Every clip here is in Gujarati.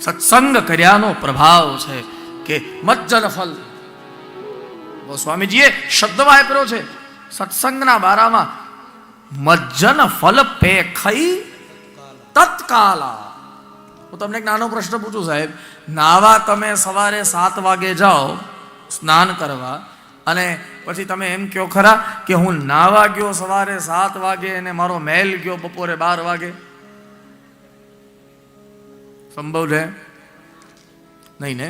સત્સંગ કર્યાનો પ્રભાવ છે કે મજ્જન ફલ. સ્વામીજીએ શબ્દ વાપર્યો છે, સત્સંગના બારામાં મજ્જન ફલ પેખઈ તત્કાલા. હું તમને એક નાનો પ્રશ્ન પૂછું સાહેબ. નાવા તમે સવારે સાત વાગે જાઓ સ્નાન કરવા અને પછી તમે એમ કહો ખરા કે હું નાવા ગયો સવારે સાત વાગે અને મારો મેલ ગયો બપોરે બાર વાગે? સંભવ છે નહીં ને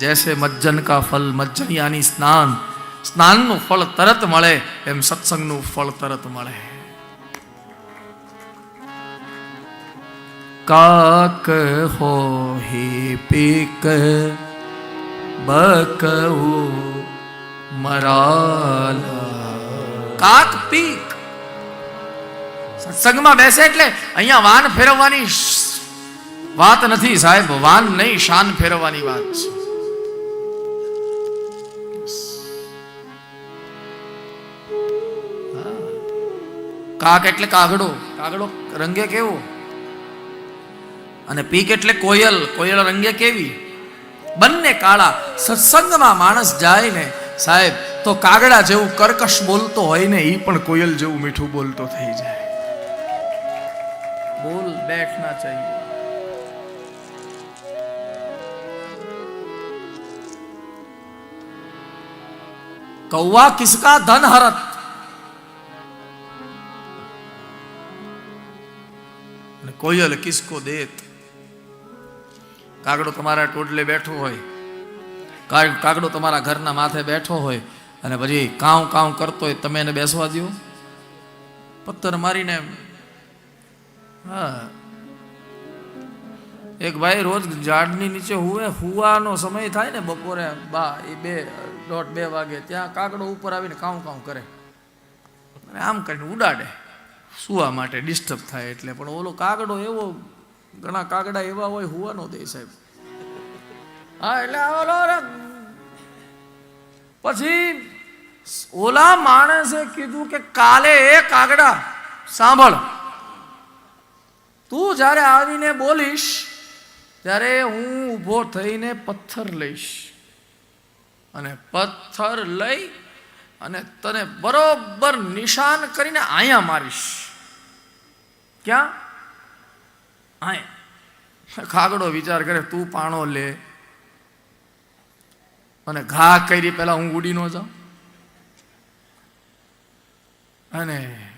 જૈસે મજ્જન કા ફલ મજ્જન યાની સ્નાન સ્નાનનું ફળ તરત મળે એમ સત્સંગનું ફળ તરત મળે કાક હો હી પીક બકવું મરાલા કાક પીક સત્સંગમાં બેસે એટલે અહીંયા વાન ફેરવવાની વાત નથી સાહેબ. વાન નહીં, શાન ફેરવવાની વાત છે. કાક એટલે કાગડો. કાગડો રંગે કેવો? અને પીક એટલે કોયલ. કોયલ રંગે કેવી? બંને કાળા. સત્સંગમાં માણસ જાય ને સાહેબ, તો કાગડા જેવું કર્કશ બોલતો હોય ને એ પણ કોયલ જેવું મીઠું બોલતો થઈ જાય. બોલ બેઠના ચાહીએ. કૌવા કિસકા ધન હરત? કોયલ કિસકો દેત? કાગડો તમારા ટોટલે બેઠો હોય. કાગડો તમારા ઘરના માથે બેઠો હોય. અને પછી કાઉ કાઉ કરતો હોય, તમે એને બેસવા દો પથ્થર મારીને હા. એક ભાઈ રોજ ઝાડની નીચે હુવે, હુવાનો સમય થાય ને બપોરે બા, એ બે, દોઢ બે વાગે, ત્યાં કાગડો ઉપર આવીને કાઉ કાઉ કરે. અને આમ કરીને ઉડાડે. સુવા માટે ડિસ્ટર્બ થાય એટલે, પણ ઓલો કાગડો એવો, ઘણા કાગડા એવા હોય, હુવાનો દે સાહેબ. હા, એટલે ઓલો પછી ઓલા માણસે કીધું કે કાલે એ કાગડા સાંભળ. તું જ્યારે આવીને બોલીશ, ત્યારે હું ઊભો થઈને પથ્થર લઈશ. અને પથ્થર લઈ અને તને બરોબર નિશાન કરીને અહીંયા મારીશ. ક્યાં? અહીંયા ખાગડો વિચાર કરે, તું પાણો લે. અને ઘા કરી, પેલા હું ઉડી ન જાઉં. અને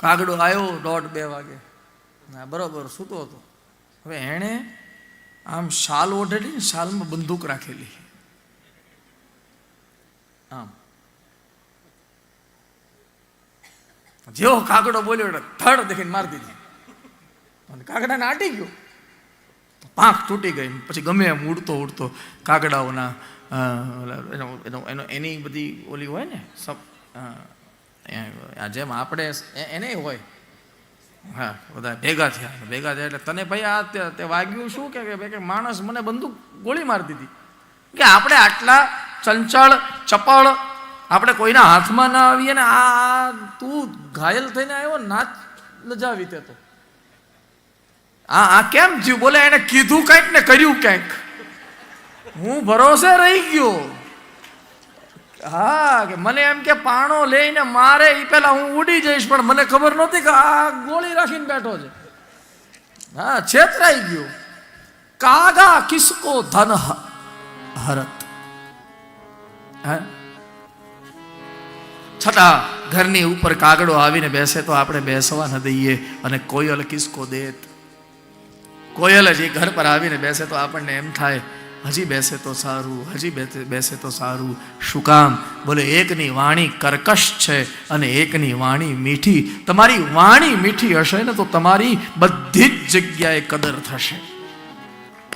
કાગડો આવ્યો દોઢ બે વાગે. ના બરોબર, સૂતો હતો. હવે એણે આમ શાલ ઓઢેલી ને શાલમાં બંદૂક રાખેલી. આમ. જેવો કાગડો બોલ્યો એટલે થડ દેખીને મારી દીધી. અને કાગડાને આટી ગયો. પાંખ તૂટી ગઈ પછી ગમે એમ ઉડતો ઉડતો કાગડાઓના એનો એનો બધી ઓલી હોય ને સબ જેમ આપણે એને હોય. હા, બધા ભેગા થયા. ભેગા થયા એટલે તને ભાઈ આ તે- વાગ્યું શું કે માણસ મને બંદૂક ગોળી મારી દીધી. કે આપણે આટલા ચંચળ, ચપળ, આપણે કોઈના હાથમાં ના આવીએ ને આ આ તું ઘાયલ થઈને આવ્યો નાચ લજાવી તે તો આ આ કેમ થયું? બોલે એને કીધું કંઈક ને કર્યું કંઈક. હું ભરોસે રહી ગયો. હા, કે મને એમ કે પાણો લઈને મારે એ પેલા હું ઉડી જઈશ, પણ મને ખબર નહોતી કે આ ગોળી રાખીને બેઠો છે. હા, છેતરાઈ ગયો. કાગા કિસકો ધન હરત. હા? છતાં ઘરની ઉપર કાગડો આવીને બેસે તો આપણે બેસવા ન દઈએ અને કોયલ કિસકો દેત. કોયલ જ એ ઘર પર આવીને બેસે તો આપણને એમ થાય હજી બેસે તો સારું, હજી બેસે- તો સારું. શું કામ? બોલે, એકની વાણી કર્કશ છે અને એકની વાણી મીઠી. તમારી વાણી મીઠી હશે ને તો તમારી બધી જ જગ્યાએ કદર થશે.